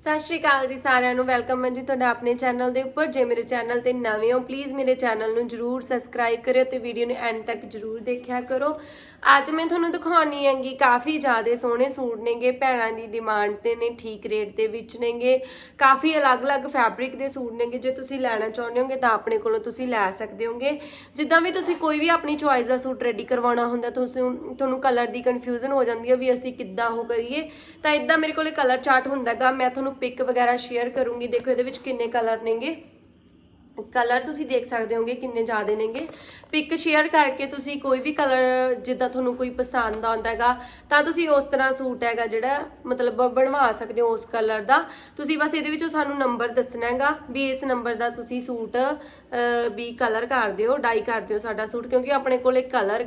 ਸਤਿ ਸ਼੍ਰੀ ਅਕਾਲ ਜੀ ਸਾਰਿਆਂ ਨੂੰ। ਵੈਲਕਮ ਹੈ ਜੀ ਤੁਹਾਡਾ ਆਪਣੇ ਚੈਨਲ ਦੇ ਉੱਪਰ। ਜੇ ਮੇਰੇ ਚੈਨਲ ਤੇ ਨਵੇਂ ਹੋ ਪਲੀਜ਼ ਮੇਰੇ ਚੈਨਲ ਨੂੰ ਜਰੂਰ ਸਬਸਕ੍ਰਾਈਬ ਕਰਿਓ ਤੇ ਵੀਡੀਓ ਨੂੰ ਐਂਡ ਤੱਕ ਜਰੂਰ ਦੇਖਿਆ ਕਰੋ। ਅੱਜ ਮੈਂ ਤੁਹਾਨੂੰ ਦਿਖਾਉਣੀ ਹੈਗੀ ਕਾਫੀ ਜ਼ਿਆਦੇ ਸੋਹਣੇ ਸੂਟ ਨੇਗੇ, ਭੈਣਾਂ ਦੀ ਡਿਮਾਂਡ ਤੇ ਨੇ, ਠੀਕ ਰੇਟ ਦੇ ਵਿੱਚ ਨੇਗੇ। ਕਾਫੀ ਅਲੱਗ-ਅਲੱਗ ਫੈਬਰਿਕ ਦੇ ਸੂਟ ਨੇਗੇ, ਜੇ ਤੁਸੀਂ ਲੈਣਾ ਚਾਹੁੰਦੇ ਹੋਗੇ ਤਾਂ ਆਪਣੇ ਕੋਲੋਂ ਤੁਸੀਂ ਲੈ ਸਕਦੇ ਹੋਗੇ। ਜਿੱਦਾਂ ਵੀ ਤੁਸੀਂ ਕੋਈ ਵੀ ਆਪਣੀ ਚੁਆਇਸ ਦਾ ਸੂਟ ਰੈਡੀ ਕਰਵਾਉਣਾ ਹੁੰਦਾ, ਤੁਸੀਂ ਤੁਹਾਨੂੰ ਕਲਰ ਦੀ ਕਨਫਿਊਜ਼ਨ ਹੋ ਜਾਂਦੀ ਹੈ ਵੀ ਅਸੀਂ ਕਿੱਦਾਂ ਉਹ ਕਰੀਏ। ਤਾਂ ਇਦਾਂ ਮੇਰੇ ਕੋਲੇ ਕਲਰ ਚਾਰਟ ਹੁੰਦਾਗਾ ਮੈਂ ਤੁਹਾਨੂੰ ਪਿਕ ਵਗੈਰਾ ਸ਼ੇਅਰ ਕਰੂੰਗੀ। ਦੇਖੋ ਇਹਦੇ ਵਿੱਚ ਕਿੰਨੇ ਕਲਰ ਨੇਗੇ। ਕਲਰ ਤੁਸੀਂ ਦੇਖ ਸਕਦੇ ਹੋਗੇ ਕਿੰਨੇ ਜ਼ਿਆਦੇ ਨੇਗੇ। ਪਿਕ ਸ਼ੇਅਰ ਕਰਕੇ ਤੁਸੀਂ ਕੋਈ ਵੀ ਕਲਰ ਜਿੱਦਾਂ ਤੁਹਾਨੂੰ ਕੋਈ ਪਸੰਦ ਆਉਂਦਾ ਹੈਗਾ, ਤਾਂ ਤੁਸੀਂ ਉਸ ਤਰ੍ਹਾਂ ਸੂਟ ਹੈਗਾ ਜਿਹੜਾ ਮਤਲਬ ਬਣਵਾ ਸਕਦੇ ਹੋ ਉਸ ਕਲਰ ਦਾ। ਤੁਸੀਂ ਬਸ ਇਹਦੇ ਵਿੱਚੋਂ ਸਾਨੂੰ ਨੰਬਰ ਦੱਸਣਾ ਹੈਗਾ ਵੀ ਇਸ ਨੰਬਰ ਦਾ ਤੁਸੀਂ ਸੂਟ ਵੀ ਕਲਰ ਕਰ ਦਿਓ, ਡਾਈ ਕਰ ਦਿਓ ਸਾਡਾ ਸੂਟ, ਕਿਉਂਕਿ ਆਪਣੇ ਕੋਲੇ ਕਲਰ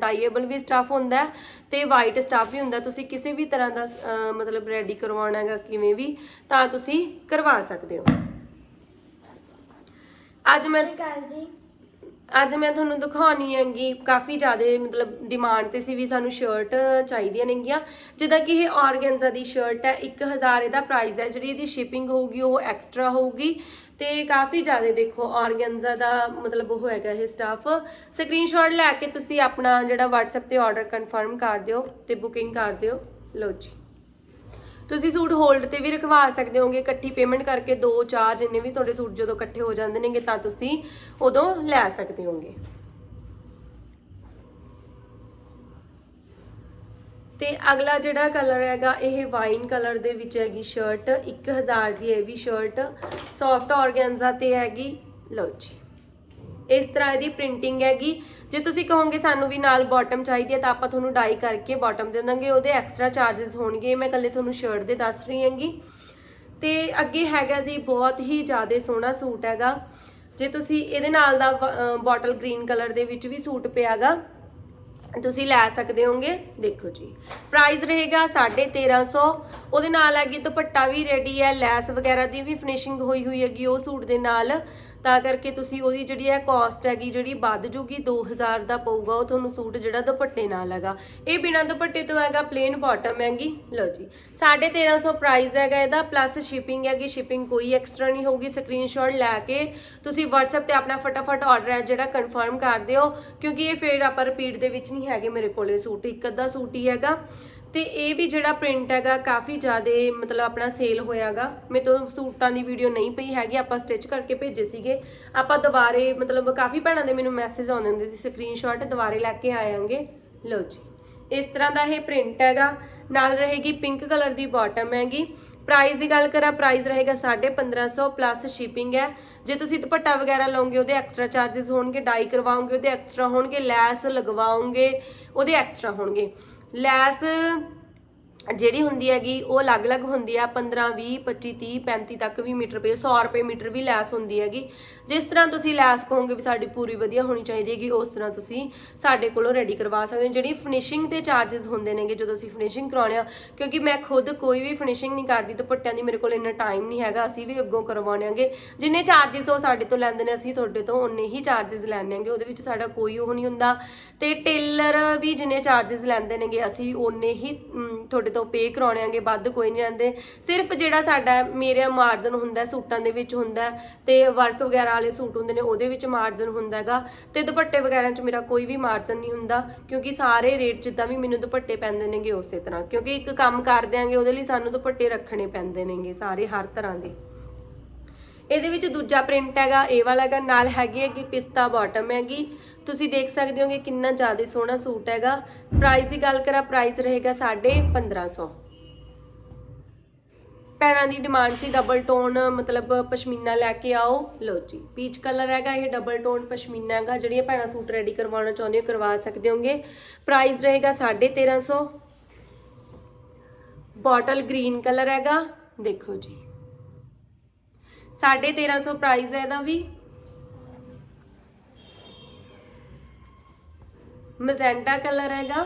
ਡਾਈਏਬਲ ਵੀ ਸਟਾਫ ਹੁੰਦਾ ਹੈ ਤੇ ਵਾਈਟ ਸਟਾਫ ਵੀ ਹੁੰਦਾ, ਤੁਸੀਂ ਕਿਸੇ ਵੀ ਤਰ੍ਹਾਂ ਦਾ ਮਤਲਬ ਰੈਡੀ ਕਰਵਾਉਣਾ ਹੈਗਾ ਕਿਵੇਂ ਵੀ, ਤਾਂ ਤੁਸੀਂ ਕਰਵਾ ਸਕਦੇ ਹੋ। ਅੱਜ ਮੈਂ ਕਾਲ ਜੀ। ਅੱਜ ਮੈਂ ਤੁਹਾਨੂੰ ਦਿਖਾਉਣੀ ਹੈਗੀ ਕਾਫੀ ਜ਼ਿਆਦਾ ਮਤਲਬ ਡਿਮਾਂਡ ਤੇ ਸੀ ਵੀ ਸਾਨੂੰ ਸ਼ਰਟ ਚਾਹੀਦੀਆਂ ਨੇਗੀਆਂ। ਜਿੱਦਾਂ ਕਿ ਇਹ ਆਰਗੈਂਜ਼ਾ ਦੀ ਸ਼ਰਟ ਹੈ 1000 ਇਹਦਾ ਪ੍ਰਾਈਸ ਹੈ ਜਿਹੜੀ ਇਹਦੀ ਸ਼ਿਪਿੰਗ ਹੋਊਗੀ ਉਹ ਐਕਸਟਰਾ ਹੋਊਗੀ। ਤੇ ਕਾਫੀ ਜ਼ਿਆਦਾ ਦੇਖੋ ਆਰਗੈਂਜ਼ਾ ਦਾ ਮਤਲਬ ਉਹ ਹੈਗਾ ਇਹ ਸਟਾਫ ਸਕਰੀਨਸ਼ਾਟ ਲੈ ਕੇ ਤੁਸੀਂ ਆਪਣਾ ਜਿਹੜਾ WhatsApp ਤੇ ਆਰਡਰ ਕਨਫਰਮ ਕਰ ਦਿਓ ਤੇ ਬੁਕਿੰਗ ਕਰ ਦਿਓ। ਲਓ ਜੀ। ਤੁਸੀਂ ਸੂਟ ਹੋਲਡ ਤੇ ਵੀ ਰਖਵਾ ਸਕਦੇ ਹੋਗੇ, ਇਕੱਠੀ ਪੇਮੈਂਟ ਕਰਕੇ 2 4 ਜਿੰਨੇ ਵੀ ਤੁਹਾਡੇ ਸੂਟ ਜਦੋਂ ਇਕੱਠੇ ਹੋ ਜਾਂਦੇ ਨੇਗੇ, ਤਾਂ ਤੁਸੀਂ ਉਦੋਂ ਲੈ ਸਕਦੇ ਹੋਗੇ। ਤੇ ਅਗਲਾ ਜਿਹੜਾ ਕਲਰ ਹੈਗਾ, ਇਹ ਵਾਈਨ ਕਲਰ ਦੇ ਵਿੱਚ ਹੈਗੀ ਸ਼ਰਟ 1000 ਦੀ ਇਹ ਵੀ ਸ਼ਰਟ ਸੌਫਟ ਆਰਗੈਂਜ਼ਾ ਤੇ ਹੈਗੀ, ਲਓ ਜੀ। ਇਸ ਤਰ੍ਹਾਂ ਇਹਦੀ ਪ੍ਰਿੰਟਿੰਗ ਹੈਗੀ। ਜੇ ਤੁਸੀਂ ਕਹੋਗੇ ਸਾਨੂੰ ਵੀ ਨਾਲ ਬਾਟਮ ਚਾਹੀਦੀ ਹੈ, ਤਾਂ ਆਪਾਂ ਤੁਹਾਨੂੰ ਡਾਈ ਕਰਕੇ ਬਾਟਮ ਦੇ ਦਾਂਗੇ। ਉਹਦੇ ਐਕਸਟਰਾ ਚਾਰजेस ਹੋਣਗੇ। ਮੈਂ ਕੱਲੇ ਤੁਹਾਨੂੰ ਸ਼ਰਟ ਦੇ ਦੱਸ ਰਹੀ ਹਾਂਗੀ। ਤੇ ਅੱਗੇ ਹੈਗਾ ਜੀ ਬਹੁਤ ਹੀ ਜ਼ਿਆਦਾ ਸੋਹਣਾ ਸੂਟ ਹੈਗਾ। ਜੇ ਤੁਸੀਂ ਇਹਦੇ ਨਾਲ ਦਾ ਬੋਟਲ ਗ੍ਰੀਨ ਕਲਰ ਦੇ ਵਿੱਚ ਵੀ ਸੂਟ ਪਿਆਗਾ, ਤੁਸੀਂ ਲੈ ਸਕਦੇ ਹੋਗੇ। ਦੇਖੋ ਜੀ ਪ੍ਰਾਈਸ ਰਹੇਗਾ 1350 ਉਹਦੇ ਨਾਲ ਹੈਗੀ ਦੁਪੱਟਾ ਵੀ ਰੈਡੀ ਹੈ। ਲੈਸ ਵਗੈਰਾ ਦੀ ਵੀ ਫਿਨਿਸ਼ਿੰਗ ਹੋਈ ਹੋਈ ਹੈਗੀ ਉਹ ਸੂਟ ਦੇ ਨਾਲ। ਤਾਂ ਕਰਕੇ ਤੁਸੀਂ ਉਹਦੀ ਜਿਹੜੀ ਹੈ ਕਾਸਟ ਹੈਗੀ, ਜਿਹੜੀ ਵੱਧ ਜੂਗੀ 2000 ਦਾ ਪਊਗਾ, ਉਹ ਤੁਹਾਨੂੰ ਸੂਟ ਜਿਹੜਾ ਦੁਪੱਟੇ ਨਾਲ ਹੈਗਾ। ਇਹ ਬਿਨਾਂ ਦੁਪੱਟੇ ਤੋਂ ਹੈਗਾ ਪਲੇਨ ਬਾਟਮ ਹੈਗੀ ਲਓ ਜੀ 1350 ਪ੍ਰਾਈਸ ਹੈਗਾ ਇਹਦਾ ਪਲੱਸ ਸ਼ਿਪਿੰਗ ਹੈਗੀ ਸ਼ਿਪਿੰਗ ਕੋਈ ਐਕਸਟਰਾ ਨਹੀਂ ਹੋਊਗੀ ਸਕਰੀਨਸ਼ਾਟ ਲੈ ਕੇ ਤੁਸੀਂ WhatsApp ਤੇ ਆਪਣਾ ਫਟਾਫਟ ਆਰਡਰ ਹੈ ਜਿਹੜਾ ਕਨਫਰਮ ਕਰ ਦਿਓ, ਕਿਉਂਕਿ ਇਹ ਫੇਰ ਆਪਾਂ ਰਿਪੀਟ ਦੇ ਵਿੱਚ ਨਹੀਂ ਹੈਗੇ ਮੇਰੇ ਕੋਲੇ ਸੂਟ, ਇੱਕ ਅੱਧਾ ਸੂਟ ਹੀ ਹੈਗਾ। ਤੇ ਇਹ ਵੀ ਜਿਹੜਾ ਪ੍ਰਿੰਟ ਹੈਗਾ ਕਾਫੀ ਜ਼ਿਆਦਾ ਮਤਲਬ ਆਪਣਾ ਸੇਲ ਹੋਇਆਗਾ। ਮੇਰੇ ਤੋਂ ਸੂਟਾਂ ਦੀ ਵੀਡੀਓ ਨਹੀਂ ਪਈ ਹੈਗੀ, ਆਪਾਂ ਸਟਿਚ ਕਰਕੇ ਭੇਜੇ ਸੀਗੇ। ਆਪਾਂ ਦੁਬਾਰੇ ਮਤਲਬ ਕਾਫੀ ਭੈਣਾਂ ਦੇ ਮੈਨੂੰ ਮੈਸੇਜ ਆਉਂਦੇ ਹੁੰਦੇ ਸੀ ਸਕਰੀਨਸ਼ਾਟ ਦੁਬਾਰੇ ਲੈ ਕੇ ਆਵਾਂਗੇ ਲਓ ਜੀ, ਇਸ ਤਰ੍ਹਾਂ ਦਾ ਇਹ ਪ੍ਰਿੰਟ ਹੈਗਾ। ਨਾਲ ਰਹੇਗੀ ਪਿੰਕ ਕਲਰ ਦੀ ਬਾਟਮ ਹੈਗੀ। ਪ੍ਰਾਈਸ ਦੀ ਗੱਲ ਕਰਾਂ ਪ੍ਰਾਈਸ ਰਹੇਗਾ 1550 ਪਲੱਸ ਸ਼ਿਪਿੰਗ ਹੈ। ਜੇ ਤੁਸੀਂ ਦੁਪੱਟਾ ਵਗੈਰਾ ਲਓਗੇ, ਉਹਦੇ ਐਕਸਟਰਾ ਚਾਰजेस ਹੋਣਗੇ ਡਾਈ ਕਰਵਾਓਗੇ, ਉਹਦੇ ਐਕਸਟਰਾ ਹੋਣਗੇ, ਲੈਸ ਲਗਵਾਓਗੇ, ਉਹਦੇ ਐਕਸਟਰਾ ਹੋਣਗੇ। ਲੈਸ ਜਿਹੜੀ ਹੁੰਦੀ ਹੈਗੀ, ਉਹ ਅਲੱਗ-ਅਲੱਗ ਹੁੰਦੀ ਆ 15 20 25 30 35 ਤੱਕ ਵੀ ਮੀਟਰ ਪਏ 100 ਰੁਪਏ ਮੀਟਰ ਵੀ ਲੈਸ ਹੁੰਦੀ ਹੈਗੀ। ਜਿਸ ਤਰ੍ਹਾਂ ਤੁਸੀਂ ਲੈਸ ਕਹੋਗੇ ਵੀ ਸਾਡੀ ਪੂਰੀ ਵਧੀਆ ਹੋਣੀ ਚਾਹੀਦੀ ਹੈਗੀ, ਉਸ ਤਰ੍ਹਾਂ ਤੁਸੀਂ ਸਾਡੇ ਕੋਲੋਂ ਰੈਡੀ ਕਰਵਾ ਸਕਦੇ ਹੋ। ਜਿਹੜੀ ਫਿਨਿਸ਼ਿੰਗ ਦੇ ਚਾਰजेस ਹੁੰਦੇ ਨੇਗੇ, ਜਦੋਂ ਅਸੀਂ ਫਿਨਿਸ਼ਿੰਗ ਕਰਾਉਣੇ ਆ, ਕਿਉਂਕਿ ਮੈਂ ਖੁਦ ਕੋਈ ਵੀ ਫਿਨਿਸ਼ਿੰਗ ਨਹੀਂ ਕਰਦੀ, ਦੁਪੱਟਿਆਂ ਦੀ ਮੇਰੇ ਕੋਲ ਇੰਨਾ ਟਾਈਮ ਨਹੀਂ ਹੈਗਾ, ਅਸੀਂ ਵੀ ਅੱਗੋਂ ਕਰਵਾਉਣੇ ਆਂਗੇ। ਜਿੰਨੇ ਚਾਰजेस ਉਹ ਸਾਡੇ ਤੋਂ ਲੈਂਦੇ ਨੇ, ਅਸੀਂ ਤੁਹਾਡੇ ਤੋਂ ਉਨੇ ਹੀ ਚਾਰजेस ਲੈਣੇ ਆਂਗੇ, ਉਹਦੇ ਵਿੱਚ ਸਾਡਾ ਕੋਈ ਉਹ ਨਹੀਂ ਹੁੰਦਾ। ਤੇ ਟੇਲਰ ਵੀ ਜਿੰਨੇ ਚਾਰजेस ਲੈਂਦੇ ਨੇਗੇ, ਅਸੀਂ ਉਨੇ ਹੀ ਤੁਹਾਡੇ ਤੋਂ ਪੇ ਕਰਾਉਣੇ ਆਂਗੇ ਵੱਧ ਕੋਈ ਨਹੀਂ ਲੈਂਦੇ ਸਿਰਫ ਜਿਹੜਾ ਸਾਡਾ ਮੇਰਾ ਮਾਰਜਨ ਹੁੰਦਾ, ਸੂਟਾਂ ਦੇ ਵਿੱਚ ਹੁੰਦਾ ਤੇ ਵਰਕ ਵਗੈਰਾ ਵਾਲੇ ਸੂਟ ਹੁੰਦੇ ਨੇ, ਉਹਦੇ ਵਿੱਚ ਮਾਰਜਨ ਹੁੰਦਾ ਹੈਗਾ। ਤੇ ਦੁਪੱਟੇ ਵਗੈਰਾ 'ਚ ਮੇਰਾ ਕੋਈ ਵੀ ਮਾਰਜਨ ਨਹੀਂ ਹੁੰਦਾ, ਕਿਉਂਕਿ ਸਾਰੇ ਰੇਟ ਜਿੱਦਾਂ ਵੀ ਮੈਨੂੰ ਦੁਪੱਟੇ ਪੈਂਦੇ ਨੇਗੇ, ਉਸੇ ਤਰ੍ਹਾਂ। ਕਿਉਂਕਿ ਇੱਕ ਕੰਮ ਕਰ ਦਿਆਂਗੇ, ਉਹਦੇ ਲਈ ਸਾਨੂੰ ਦੁਪੱਟੇ ਰੱਖਣੇ ਪੈਂਦੇ ਨੇਗੇ ਸਾਰੇ, ਹਰ ਤਰ੍ਹਾਂ ਦੇ। ਇਹਦੇ ਵਿੱਚ ਦੂਜਾ ਪ੍ਰਿੰਟ ਹੈਗਾ, ਇਹ ਵਾਲਾ ਹੈਗਾ, ਨਾਲ ਹੈਗੀ ਹੈ ਕਿ ਪਿਸਤਾ ਬਾਟਮ ਹੈਗੀ। ਤੁਸੀਂ ਦੇਖ ਸਕਦੇ ਹੋਗੇ ਕਿੰਨਾ ਜ਼ਿਆਦਾ ਸੋਹਣਾ ਸੂਟ ਹੈਗਾ। ਪ੍ਰਾਈਸ ਦੀ ਗੱਲ ਕਰਾਂ ਪ੍ਰਾਈਸ ਰਹੇਗਾ 1550 ਪੈਰਾਂ ਦੀ ਡਿਮਾਂਡ ਸੀ ਡਬਲ ਟੋਨ ਮਤਲਬ ਪਸ਼ਮੀਨਾ ਲੈ ਕੇ ਆਓ। ਲਓ ਜੀ ਪੀਚ ਕਲਰ ਹੈਗਾ, ਇਹ ਡਬਲ ਟੋਨ ਪਸ਼ਮੀਨਾ ਹੈਗਾ। ਜਿਹੜੀਆਂ ਭੈਣਾਂ ਸੂਟ ਰੈਡੀ ਕਰਵਾਉਣਾ ਚਾਹੁੰਦੇ ਹੋ, ਕਰਵਾ ਸਕਦੇ ਹੋਗੇ। ਪ੍ਰਾਈਸ ਰਹੇਗਾ 1350 ਬੋਟਲ ਗ੍ਰੀਨ ਕਲਰ ਹੈਗਾ, ਦੇਖੋ ਜੀ। 1350 ਪ੍ਰਾਈਸ ਹੈ ਇਹਦਾ ਵੀ। ਮਜ਼ੈਂਟਾ ਕਲਰ ਹੈਗਾ।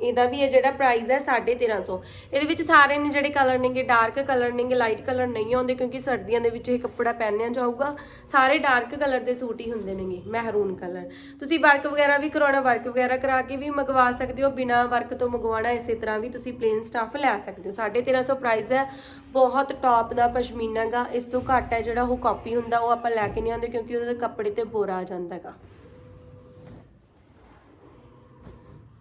ਇਹਦਾ ਵੀ ਇਹ ਜਿਹੜਾ ਪ੍ਰਾਈਸ ਹੈ 1350 ਇਹਦੇ ਵਿੱਚ ਸਾਰੇ ਨੇ ਜਿਹੜੇ ਕਲਰ ਨੇਗੇ ਡਾਰਕ ਕਲਰ ਨੇਗੇ ਲਾਈਟ ਕਲਰ ਨਹੀਂ ਆਉਂਦੇ ਕਿਉਂਕਿ ਸਰਦੀਆਂ ਦੇ ਵਿੱਚ ਇਹ ਕੱਪੜਾ ਪਹਿਨਿਆ ਜਾਊਗਾ। ਸਾਰੇ ਡਾਰਕ ਕਲਰ ਦੇ ਸੂਟ ਹੀ ਹੁੰਦੇ ਨੇਗੇ ਮਹਿਰੂਨ ਕਲਰ ਤੁਸੀਂ ਵਰਕ ਵਗੈਰਾ ਵੀ ਕਰਾਉਣਾ ਵਰਕ ਵਗੈਰਾ ਕਰਾ ਕੇ ਵੀ ਮੰਗਵਾ ਸਕਦੇ ਹੋ, ਬਿਨਾ ਵਰਕ ਤੋਂ ਮੰਗਵਾਉਣਾ, ਇਸੇ ਤਰ੍ਹਾਂ ਵੀ ਤੁਸੀਂ ਪਲੇਨ ਸਟੱਫ ਲੈ ਸਕਦੇ ਹੋ। 1350 ਪ੍ਰਾਈਸ ਹੈ, ਬਹੁਤ ਟੌਪ ਦਾ ਪਸ਼ਮੀਨਾ ਗਾ। ਇਸ ਤੋਂ ਘੱਟ ਹੈ ਜਿਹੜਾ ਉਹ ਕਾਪੀ ਹੁੰਦਾ, ਉਹ ਆਪਾਂ ਲੈ ਕੇ ਨਹੀਂ ਆਉਂਦੇ ਕਿਉਂਕਿ ਉਹਦੇ ਕੱਪੜੇ ਤੇ ਬੋਰਾ ਆ ਜਾਂਦਾ ਹੈਗਾ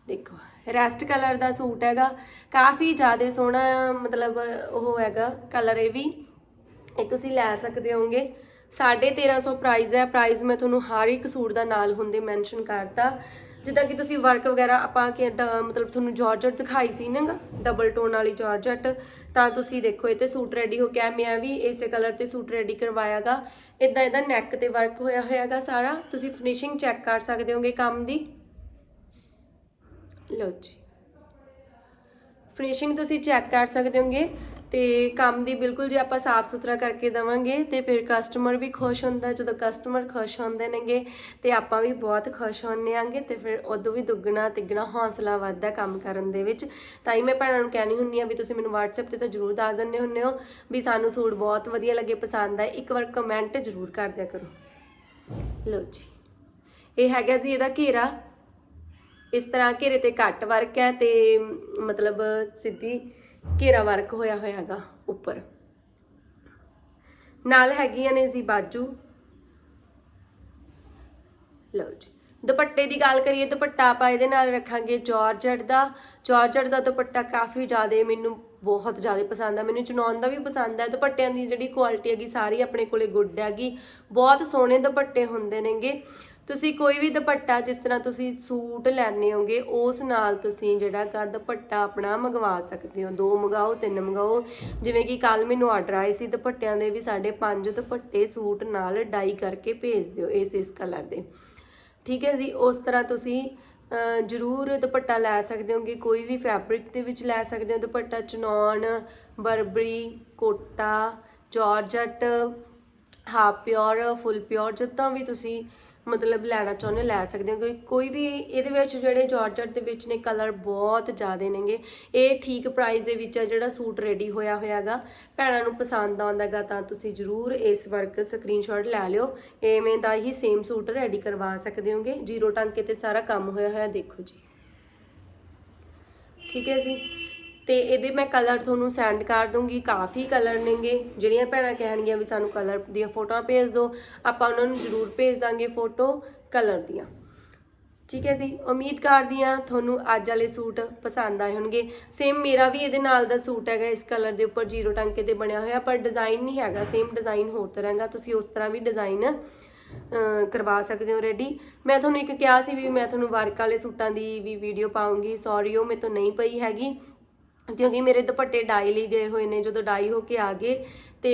ਦੇਖੋ। ਰੈਸਟ ਕਲਰ ਦਾ ਸੂਟ ਹੈਗਾ। ਕਾਫੀ ਜ਼ਿਆਦਾ ਸੋਹਣਾ, ਮਤਲਬ ਉਹ ਹੈਗਾ, ਕਲਰ ਇਹ ਵੀ। ਇਹ ਤੁਸੀਂ ਲੈ ਸਕਦੇ ਹੋਗੇ 1350 ਪ੍ਰਾਈਸ ਹੈ। ਪ੍ਰਾਈਸ ਮੈਂ ਤੁਹਾਨੂੰ ਹਰ ਇੱਕ ਸੂਟ ਦਾ ਨਾਲ ਹੁੰਦੇ ਮੈਂਸ਼ਨ ਕਰਤਾ। ਜਿੱਦਾਂ ਕਿ ਤੁਸੀਂ ਵਰਕ ਵਗੈਰਾ ਆਪਾਂ ਕਿ ਡ- ਮਤਲਬ ਤੁਹਾਨੂੰ ਜਾਰਜਟ ਦਿਖਾਈ ਸੀ ਨਾ ਡਬਲ ਟੋਨ ਵਾਲੀ ਜਾਰਜਟ ਤਾਂ ਤੁਸੀਂ ਦੇਖੋ, ਇਹ ਤੇ ਸੂਟ ਰੈਡੀ ਹੋ ਗਿਆ ਮੈਂ ਵੀ ਇਸੇ ਕਲਰ ਤੇ ਸੂਟ ਰੈਡੀ ਕਰਵਾਇਆਗਾ ਇਦਾਂ ਇਹਦਾ ਨੈਕ ਤੇ ਵਰਕ ਹੋਇਆ ਹੋਇਆਗਾ ਸਾਰਾ। ਤੁਸੀਂ ਫਿਨਿਸ਼ਿੰਗ ਚੈੱਕ ਕਰ ਸਕਦੇ ਹੋਗੇ ਕੰਮ ਦੀ। ਲਓ ਜੀ। ਫਿਨਿਸ਼ਿੰਗ ਤੁਸੀਂ ਚੈੱਕ ਕਰ ਸਕਦੇ ਹੋਗੇ ਤੇ ਕੰਮ ਦੀ ਬਿਲਕੁਲ ਜੇ ਆਪਾਂ ਸਾਫ਼ ਸੁਥਰਾ ਕਰਕੇ ਦਵਾਂਗੇ ਤੇ ਫਿਰ ਕਸਟਮਰ ਵੀ ਖੁਸ਼ ਹੁੰਦਾ, ਜਦੋਂ ਕਸਟਮਰ ਖੁਸ਼ ਹੁੰਦੇ ਨੇਗੇ ਤੇ ਆਪਾਂ ਵੀ ਬਹੁਤ ਖੁਸ਼ ਹੁੰਨੇ ਆਂਗੇ ਤੇ ਫਿਰ ਉਦੋਂ ਵੀ ਦੁੱਗਣਾ ਤਿੱਗਣਾ ਹੌਸਲਾ ਵੱਧਦਾ ਕੰਮ ਕਰਨ ਦੇ ਵਿੱਚ। ਤਾਂ ਹੀ ਮੈਂ ਭੈਣਾਂ ਨੂੰ ਕਹਿਣੀ ਹੁੰਨੀ ਆ ਵੀ ਤੁਸੀਂ ਮੈਨੂੰ WhatsApp ਤੇ ਤਾਂ ਜ਼ਰੂਰ ਦੱਸ ਦਿੰਦੇ ਹੁੰਨੇ ਹੋ ਵੀ ਸਾਨੂੰ ਸੂਟ ਬਹੁਤ ਵਧੀਆ ਲੱਗੇ, ਪਸੰਦ ਆਏ। ਇੱਕ ਵਾਰ ਕਮੈਂਟ ਜ਼ਰੂਰ ਕਰ ਦਿਆ ਕਰੋ। ਲਓ ਜੀ। ਇਹ ਹੈਗਾ ਜੀ ਇਹਦਾ ਘੇਰਾ। ਇਸ ਤਰ੍ਹਾਂ ਘੇਰੇ ਤੇ ਘੱਟ ਵਰਕ ਹੈ ਤੇ, ਮਤਲਬ ਸਿੱਧੀ ਘੇਰਾ ਵਰਕ ਹੋਇਆ ਹੋਇਆਗਾ ਉੱਪਰ। ਨਾਲ ਹੈਗੀਆਂ ਨੇ ਜੀ ਬਾਜੂ। ਲਓ ਜੀ, ਦੁਪੱਟੇ ਦੀ ਗੱਲ ਕਰੀਏ, ਦੁਪੱਟਾ ਆਪਾਂ ਇਹਦੇ ਨਾਲ ਰੱਖਾਂਗੇ ਜਾਰਜਟ ਦਾ। ਜਾਰਜਟ ਦਾ ਦੁਪੱਟਾ ਕਾਫੀ ਜ਼ਿਆਦਾ ਮੈਨੂੰ ਬਹੁਤ ਜ਼ਿਆਦਾ ਪਸੰਦ ਆ, ਮੈਨੂੰ ਚੁਣਾਉਣ ਦਾ ਵੀ ਪਸੰਦ ਹੈ ਦੁਪੱਟਿਆਂ ਦੀ ਜਿਹੜੀ ਕੁਆਲਿਟੀ ਹੈਗੀ, ਸਾਰੀ ਆਪਣੇ ਕੋਲੇ ਗੁੱਡ ਹੈਗੀ। ਬਹੁਤ ਸੋਹਣੇ ਦੁਪੱਟੇ ਹੁੰਦੇ ਨੇਗੇ। ਤੁਸੀਂ ਕੋਈ ਵੀ ਦੁਪੱਟਾ ਜਿਸ ਤਰ੍ਹਾਂ ਤੁਸੀਂ ਸੂਟ ਲੈਣੇ ਹੋਗੇ, ਉਸ ਨਾਲ ਤੁਸੀਂ ਜਿਹੜਾ ਗਾ ਦੁਪੱਟਾ ਆਪਣਾ ਮੰਗਵਾ ਸਕਦੇ ਹੋ। ਦੋ ਮੰਗਾਓ ਤਿੰਨ ਮੰਗਾਓ ਜਿਵੇਂ ਕਿ ਕੱਲ ਮੈਨੂੰ ਆਰਡਰ ਆਏ ਸੀ ਦੁਪੱਟਿਆਂ ਦੇ ਵੀ ਸਾਡੇ ਪੰਜ ਦੁਪੱਟੇ ਸੂਟ ਨਾਲ ਡਾਈ ਕਰਕੇ ਭੇਜ ਦਿਓ ਇਸ ਇਸ ਕਲਰ ਦੇ। ਠੀਕ ਹੈ ਜੀ, ਉਸ ਤਰ੍ਹਾਂ ਤੁਸੀਂ ਜ਼ਰੂਰ ਦੁਪੱਟਾ ਲੈ ਸਕਦੇ ਹੋਗੇ। ਕੋਈ ਵੀ ਫੈਬਰਿਕ ਦੇ ਵਿੱਚ ਲੈ ਸਕਦੇ ਹੋ ਦੁਪੱਟਾ chinon Burberry, Kota, georgette half pure full pure ਜਿੱਦਾਂ ਵੀ ਤੁਸੀਂ ਮਤਲਬ ਲੈਣਾ ਚਾਹੁੰਦੇ ਹੋ, ਲੈ ਸਕਦੇ ਹੋ ਕੋਈ ਕੋਈ ਵੀ ਇਹਦੇ ਵਿੱਚ ਜਿਹੜੇ ਜਾਰਜਟ ਦੇ ਵਿੱਚ ਨੇ ਕਲਰ ਬਹੁਤ ਜ਼ਿਆਦੇ ਨੇਗੇ। ਇਹ ਠੀਕ ਪ੍ਰਾਈਸ ਦੇ ਵਿੱਚ ਆ ਜਿਹੜਾ ਸੂਟ ਰੈਡੀ ਹੋਇਆ ਹੋਇਆਗਾ। ਭੈਣਾਂ ਨੂੰ ਪਸੰਦ ਆਉਂਦਾਗਾ ਤਾਂ ਤੁਸੀਂ ਜ਼ਰੂਰ ਇਸ ਵਰਕ ਸਕਰੀਨਸ਼ਾਟ ਲੈ ਲਿਓ। ਐਵੇਂ ਦਾ ਹੀ ਸੇਮ ਸੂਟ ਰੈਡੀ ਕਰਵਾ ਸਕਦੇ ਹੋਗੇ। ਜ਼ੀਰੋ ਟਾਂਕੇ ਤੇ ਸਾਰਾ ਕੰਮ ਹੋਇਆ ਹੋਇਆ ਦੇਖੋ ਜੀ। ਠੀਕ ਹੈ ਜੀ। ਤੇ ਇਹਦੇ ਮੈਂ ਕਲਰ ਤੁਹਾਨੂੰ ਸੈਂਡ ਕਰ ਦੂੰਗੀ ਕਾਫੀ ਕਲਰ ਨੇਗੇ। ਜਿਹੜੀਆਂ ਭੈਣਾਂ ਕਹਿਣਗੀਆਂ ਵੀ ਸਾਨੂੰ ਕਲਰ ਦੀਆਂ ਫੋਟੋਆਂ ਭੇਜ ਦਿਓ, ਆਪਾਂ ਉਹਨਾਂ ਨੂੰ ਜ਼ਰੂਰ ਭੇਜ ਦਾਂਗੇ ਫੋਟੋ ਕਲਰ ਦੀਆਂ। ਠੀਕ ਹੈ ਜੀ, ਉਮੀਦ ਕਰਦੀ ਹਾਂ ਤੁਹਾਨੂੰ ਅੱਜ ਵਾਲੇ ਸੂਟ ਪਸੰਦ ਆਏ ਹੋਣਗੇ। ਸੇਮ ਮੇਰਾ ਵੀ ਇਹਦੇ ਨਾਲ ਦਾ ਸੂਟ ਹੈਗਾ, ਇਸ ਕਲਰ ਦੇ ਉੱਪਰ ਜ਼ੀਰੋ ਟਾਂਕੇ ਤੇ ਬਣਿਆ ਹੋਇਆ, ਪਰ ਡਿਜ਼ਾਈਨ ਨਹੀਂ ਹੈਗਾ ਸੇਮ ਡਿਜ਼ਾਈਨ ਹੋਰ ਤਰ੍ਹਾਂ ਦਾ, ਤੁਸੀਂ ਉਸ ਤਰ੍ਹਾਂ ਵੀ ਡਿਜ਼ਾਈਨ ਕਰਵਾ ਸਕਦੇ ਹੋ ਰੈਡੀ ਮੈਂ ਤੁਹਾਨੂੰ ਇੱਕ ਕਿਹਾ ਸੀ ਵੀ ਮੈਂ ਤੁਹਾਨੂੰ ਵਰਕ ਵਾਲੇ ਸੂਟਾਂ ਦੀ ਵੀ ਵੀਡੀਓ ਪਾਉਂਗੀ ਸੌਰੀ ਉਹ ਮੇਰੇ ਤੋਂ ਨਹੀਂ ਪਈ ਹੈਗੀ। ਕਿਉਂਕਿ ਮੇਰੇ ਦੁਪੱਟੇ ਡਾਈ ਲਈ ਗਏ ਹੋਏ ਨੇ, ਜਦੋਂ ਡਾਈ ਹੋ ਕੇ ਆ ਗਏ, ਤੇ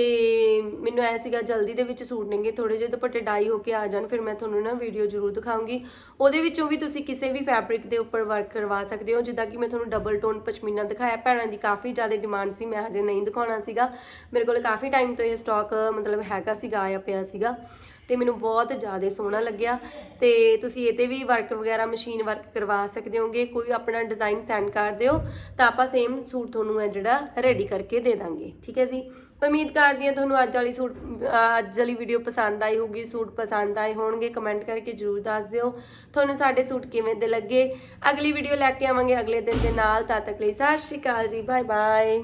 ਮੈਨੂੰ ਐ ਸੀਗਾ ਜਲਦੀ ਦੇ ਵਿੱਚ ਸੂਟ ਨੇਗੇ ਥੋੜੇ ਜਿਹੇ ਦੁਪੱਟੇ ਡਾਈ ਹੋ ਕੇ ਆ ਜਾਣ, ਫਿਰ ਮੈਂ ਤੁਹਾਨੂੰ ਨਾ ਵੀਡੀਓ ਜ਼ਰੂਰ ਦਿਖਾਉਂਗੀ। ਉਹਦੇ ਵਿੱਚੋਂ ਵੀ ਤੁਸੀਂ ਕਿਸੇ ਵੀ ਫੈਬਰਿਕ ਦੇ ਉੱਪਰ ਵਰਕ ਕਰਵਾ ਸਕਦੇ ਹੋ, ਜਿੱਦਾਂ ਕਿ ਮੈਂ ਤੁਹਾਨੂੰ ਡਬਲ ਟੋਨ ਪਸ਼ਮੀਨਾ ਦਿਖਾਇਆ, ਭੈਣਾਂ ਦੀ ਕਾਫੀ ਜ਼ਿਆਦਾ ਡਿਮਾਂਡ ਸੀ, ਮੈਂ ਹਜੇ ਨਹੀਂ ਦਿਖਾਉਣਾ ਸੀਗਾ। ਮੇਰੇ ਕੋਲ ਕਾਫੀ ਟਾਈਮ ਤੋਂ ਇਹ ਸਟਾਕ ਮਤਲਬ ਹੈਗਾ ਸੀਗਾ, ਆਇਆ ਪਿਆ ਸੀਗਾ। ਤੇ ਮੈਨੂੰ ਬਹੁਤ ਜ਼ਿਆਦਾ ਸੋਹਣਾ ਲੱਗਿਆ। ਤੇ ਤੁਸੀਂ ਇਹਤੇ ਵੀ ਵਰਕ ਵਗੈਰਾ ਮਸ਼ੀਨ ਵਰਕ ਕਰਵਾ ਸਕਦੇ ਹੋਗੇ, ਕੋਈ ਆਪਣਾ ਡਿਜ਼ਾਈਨ ਸੈਂਡ ਕਰ ਦਿਓ, ਤਾਂ ਆਪਾਂ ਸੇਮ ਸੂਟ ਤੁਹਾਨੂੰ ਹੈ ਜਿਹੜਾ ਰੈਡੀ ਕਰਕੇ ਦੇ ਦਾਂਗੇ, ਠੀਕ ਹੈ ਜੀ? ਉਮੀਦ ਕਰਦੀ ਹਾਂ ਤੁਹਾਨੂੰ ਅੱਜ ਵਾਲੀ ਸੂਟ, ਅੱਜ ਵਾਲੀ ਵੀਡੀਓ ਪਸੰਦ ਆਈ ਹੋਊਗੀ, ਸੂਟ ਪਸੰਦ ਆਏ ਹੋਣਗੇ ਕਮੈਂਟ ਕਰਕੇ ਜਰੂਰ ਦੱਸ ਦਿਓ। ਤੁਹਾਨੂੰ ਸਾਡੇ ਸੂਟ ਕਿਵੇਂ ਦੇ ਲੱਗੇ? ਅਗਲੀ ਵੀਡੀਓ ਲੈ ਕੇ ਆਵਾਂਗੇ ਅਗਲੇ ਦਿਨ ਦੇ ਨਾਲ, ਤਦ ਤੱਕ ਲਈ ਸਤਿ ਸ਼੍ਰੀ ਅਕਾਲ ਜੀ ਬਾਏ ਬਾਏ